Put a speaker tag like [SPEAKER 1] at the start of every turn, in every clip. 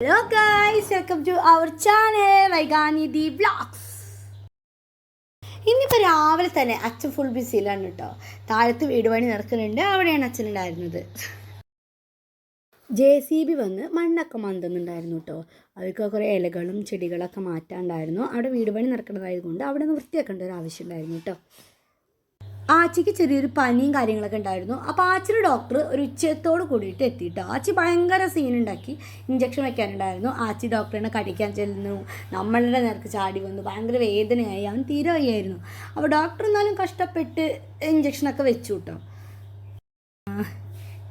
[SPEAKER 1] Hello guys welcome to our channel Vaiganidhi vlogs ഇന്നിപ്പോൾ രാവിലെ തന്നെ അച്ഛൻ ഫുൾ ബിസിയിലാണ് കേട്ടോ താഴത്ത് വീട് പണി നടക്കുന്നുണ്ട് അവിടെയാണ് അച്ഛൻ ഉണ്ടായിരുന്നത്. ജെ സി ബി വന്ന് മണ്ണൊക്കെ മന്തുന്നുണ്ടായിരുന്നു കേട്ടോ അവർക്ക് കുറേ ഇലകളും ചെടികളൊക്കെ മാറ്റാണ്ടായിരുന്നു. അവിടെ വീട് പണി നടക്കുന്നതായതുകൊണ്ട് അവിടെ നിന്ന് വൃത്തിയാക്കേണ്ട ഒരു ആവശ്യം ഉണ്ടായിരുന്നു കേട്ടോ ആച്ചിക്ക് ചെറിയൊരു പനിയും കാര്യങ്ങളൊക്കെ ഉണ്ടായിരുന്നു. അപ്പോൾ ആച്ചിയുടെ ഡോക്ടർ ഒരു ഉച്ചത്തോട് കൂടിയിട്ട് എത്തിയിട്ടോ ആച്ചി ഭയങ്കര സീൻ ഉണ്ടാക്കി ഇഞ്ചക്ഷൻ വെക്കാനുണ്ടായിരുന്നു. ആച്ചി ഡോക്ടറിനെ കടിക്കാൻ ചെല്ലുന്നു. നമ്മളുടെ നേർക്ക് ചാടി വന്നു. ഭയങ്കര വേദനയായി. അവൻ തീരെ വയ്യായിരുന്നു. അപ്പോൾ ഡോക്ടർ എന്നാലും കഷ്ടപ്പെട്ട് ഇഞ്ചക്ഷനൊക്കെ വെച്ചു കേട്ടോ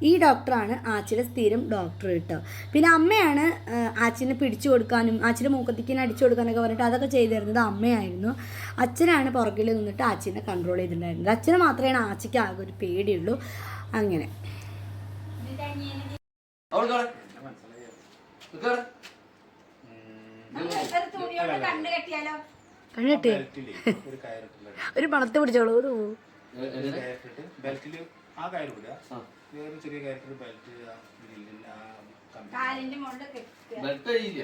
[SPEAKER 1] ഈ ഡോക്ടറാണ് ആച്ചിയുടെ സ്ഥിരം ഡോക്ടർ കേട്ടോ. പിന്നെ അമ്മയാണ് ആച്ചിനെ പിടിച്ചു കൊടുക്കാനും ആച്ചിന്റെ മൂക്കത്തിക്കിനെ അടിച്ചു കൊടുക്കാനൊക്കെ പറഞ്ഞിട്ട് അതൊക്കെ ചെയ്തിരുന്നത് അമ്മയായിരുന്നു. അച്ഛനാണ് പുറകിൽ നിന്നിട്ട് ആച്ചിനെ കൺട്രോൾ ചെയ്തിട്ടുണ്ടായിരുന്നത്. അച്ഛനെ മാത്രമേ ആച്ചിക്ക് ആകെ ഒരു പേടിയുള്ളൂ. അങ്ങനെ.
[SPEAKER 2] ഒരു
[SPEAKER 1] പണത്ത് പിടിച്ചോളൂ. ഒരു?
[SPEAKER 2] ബെൽറ്റിൽ ആ കാര്യം വിടുക വേറെ ചെറിയ കാര്യത്തിൽ ബെൽറ്റ് കമ്പി
[SPEAKER 3] ബെൽറ്റ് അഴിയില്ല.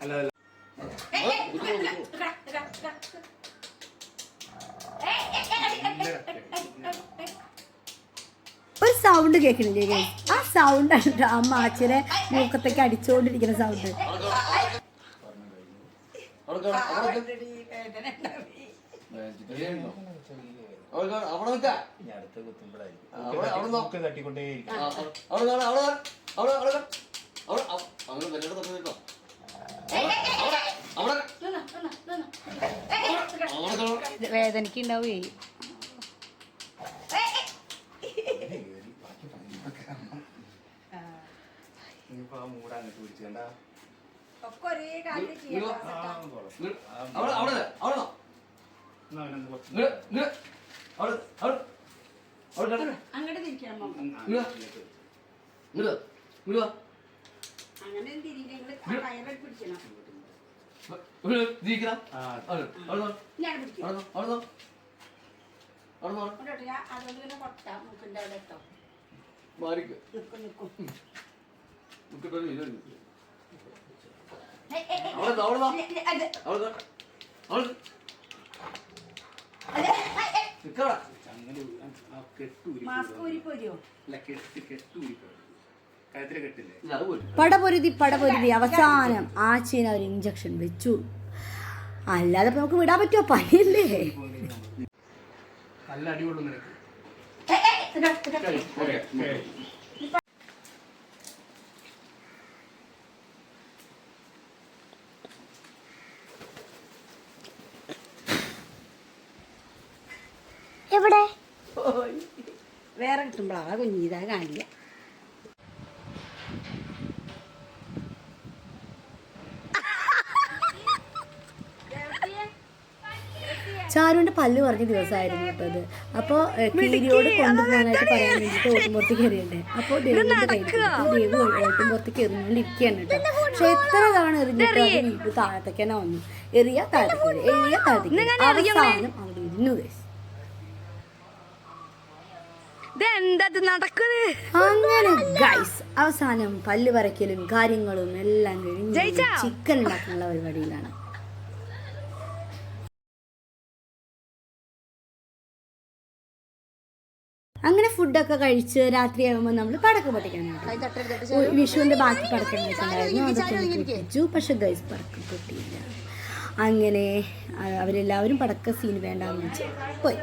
[SPEAKER 2] അല്ല അല്ല.
[SPEAKER 1] ഒരു സൗണ്ട് കേൾക്കണില്ലേ? ആ സൗണ്ട് ആണ് അമ്മ അച്ഛനെ മൂക്കത്തേക്ക് അടിച്ചുകൊണ്ടിരിക്കുന്ന സൗണ്ട്
[SPEAKER 3] അവിടെ. അവിടെ നിക്ക്. നിക്കാ.
[SPEAKER 2] ഇനി അടുത്ത് കുത്തുമ്പോഴായിരിക്കും
[SPEAKER 3] ആ, അവിടെ- അവിടെ നോ-
[SPEAKER 2] ഒക്കെ തട്ടിക്കൊണ്ടേയിരിക്കും
[SPEAKER 3] ആ, ആ, അവിടെ കാണാൻ. അവിടെ കാണാൻ. അവിടെ അവിടെ കാണാൻ. അവിടെ അവ- അങ്ങനെ ബെല്ലിന്റെ തൊട്ട് നിൽക്കാം. അവിടെ അവിടെ അവിടെ.
[SPEAKER 1] വേദനയ്ക്ക് ഉണ്ടാവേ
[SPEAKER 2] ഇനിയിപ്പോ ആ മൂട് അങ്ങോട്ട് പിടിച്ചു കണ്ടാ. ആ,
[SPEAKER 3] കാണാൻ.
[SPEAKER 1] അങ്ങോട്ട് തിരിക്കണം
[SPEAKER 2] ഉം, ആ,
[SPEAKER 3] ഇരിക്കടാ.
[SPEAKER 2] ആ,
[SPEAKER 3] അവിടെ അവിടെ നിന്നോ. അവിടെ നിന്നോ. അവിടെ അവിടെ.
[SPEAKER 1] അവിടെ
[SPEAKER 3] അവിടെ
[SPEAKER 1] പടപൊരുതി പടപൊരുതി. അവസാനം ആച്ചേന ഒരു ഇഞ്ചക്ഷൻ വെച്ചു. അല്ലാതെ നമുക്ക് വിടാൻ പറ്റുമോ? പനിയല്ലേ.
[SPEAKER 2] നല്ല അടികൊള്ളും
[SPEAKER 1] വേറെ ഇതാ. എവിടെ വേറെ കിട്ടുമ്പോഴാ കുഞ്ഞിതാ കാണില്ല ചാരുവിന്റെ പല്ല് പറഞ്ഞ ദിവസമായിരുന്നു കേട്ടത് അത് അപ്പോൾ കീരിയോട് കൊണ്ടുപോകാനായിട്ട് പറയാൻ വേണ്ടിയിട്ട് ഓട്ടുമ്പുറത്തേക്ക് എറിയണ്ടേ അപ്പോൾ ദേവിന്റെ കയ്യിൽ. ദേവ് ഓട്ടുമ്പുറത്തേക്ക് എറിഞ്ഞുകൊണ്ടിരിക്കുകയാണ് കേട്ടോ. പക്ഷെ എത്ര തവണ എറിഞ്ഞിട്ട് അത് വീട്ടിൽ താഴത്തേക്ക് തന്നെ വന്നു. എറിയ താഴത്തേക്ക് എറിയാ താഴത്തേക്ക് അവസാനം അവിടെ ഇരുന്നു guys.
[SPEAKER 4] ഇതെന്തത് നടക്കുന്നത്
[SPEAKER 1] അങ്ങനെ ഗൈസ് അവസാനം പല്ല് പറിക്കലും കാര്യങ്ങളും എല്ലാം കഴിഞ്ഞ്? ചിക്കൻ ഉണ്ടാക്കാനുള്ള പരിപാടിയിലാണ്. അങ്ങനെ ഫുഡൊക്കെ കഴിച്ച് രാത്രിയാകുമ്പോൾ നമ്മൾ പടക്ക പൊട്ടിക്കാനായിട്ട് വിഷുവിന്റെ വിഷുവിന്റെ ബാക്കി അതൊക്കെ പൊട്ടിച്ചു പക്ഷെ ഗൈസ് പടക്കം പൊട്ടിയില്ല. അങ്ങനെ അവരെല്ലാവരും പടക്ക സീൻ വേണ്ടാന്ന് വെച്ച് പോയി.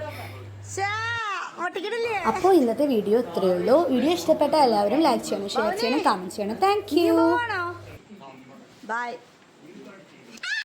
[SPEAKER 1] അപ്പോൾ ഇന്നത്തെ വീഡിയോ ഇത്രയേ ഉള്ളൂ. വീഡിയോ ഇഷ്ടപ്പെട്ട എല്ലാവരും ലൈക്ക് ചെയ്യണം ഷെയർ ചെയ്യണം കമന്റ് ചെയ്യണം. Thank you
[SPEAKER 4] by